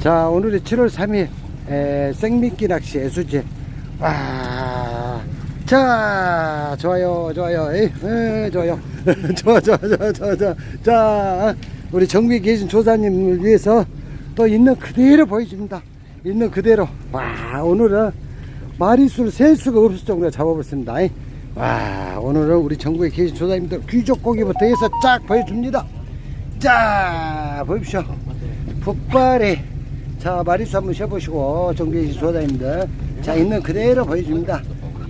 자, 오늘이 7월 3일, 에, 생미끼 낚시 애수제. 와, 자, 좋아요, 좋아요, 에이, 에, 좋아요. 좋아, 좋아, 좋아, 좋아, 좋아. 자, 우리 정비에 계신 조사님을 위해서 또 있는 그대로 보여줍니다. 있는 그대로. 와, 오늘은 마리수를 셀 수가 없을 정도로 잡아봤습니다. 이. 와, 오늘은 우리 전국에 계신 조사님들 귀족고기부터 해서 쫙 보여줍니다. 자, 보십시오. 북발에 자 마리수 한번 쉬어보시고 정비해주신 조사님들. 자 있는 그대로 보여줍니다.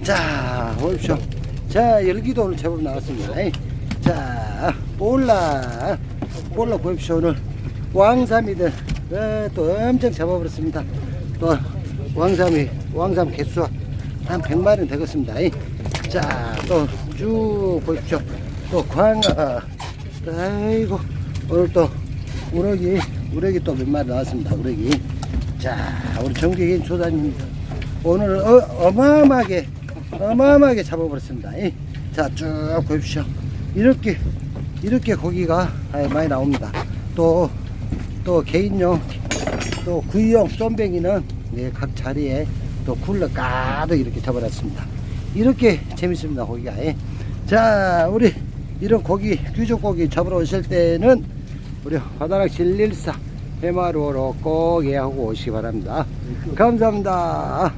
자 보십시오. 자 열기도 오늘 제법 나왔습니다. 자 볼라. 볼라 보십시오 오늘. 왕삼이들. 어, 또 엄청 잡아버렸습니다. 또 왕삼이 왕삼 개수 한 100마리는 되겠습니다. 자 또 쭉 보십시오. 또 광어. 아이고 오늘 또 우럭이 우럭이 또 몇 마리 나왔습니다 우럭이. 자 우리 정기인 조사님 오늘 어, 어마어마하게 어마어마하게 잡아버렸습니다. 자쭉 보십시오. 이렇게 이렇게 고기가 아, 많이 나옵니다. 또 또 개인용 또 구이용 쏨뱅이는 예, 각 자리에 또 굴러 가득 이렇게 잡아놨습니다. 이렇게 재밌습니다 고기가. 예. 자 우리 이런 고기 귀족 고기 잡으러 오실 때는 우리 바다낚시 114 해마루로 꼭 예약하고 오시기 바랍니다. 감사합니다